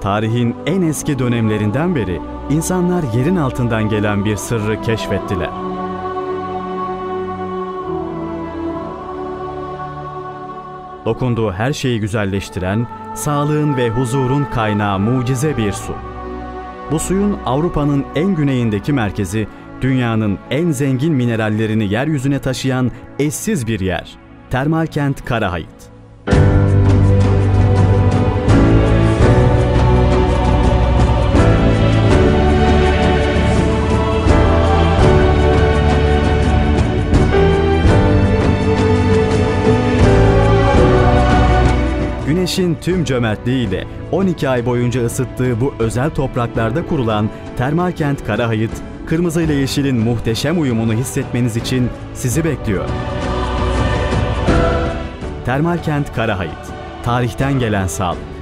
tarihin en eski dönemlerinden beri insanlar yerin altından gelen bir sırrı keşfettiler. Dokunduğu her şeyi güzelleştiren, sağlığın ve huzurun kaynağı mucize bir su. Bu suyun Avrupa'nın en güneyindeki merkezi, dünyanın en zengin minerallerini yeryüzüne taşıyan eşsiz bir yer. Termal kent Karahayıt. Güneşin tüm cömertliğiyle 12 ay boyunca ısıttığı bu özel topraklarda kurulan Termal Kent Karahayıt, kırmızı ile yeşilin muhteşem uyumunu hissetmeniz için sizi bekliyor. Termal Kent Karahayıt, tarihten gelen sağlık.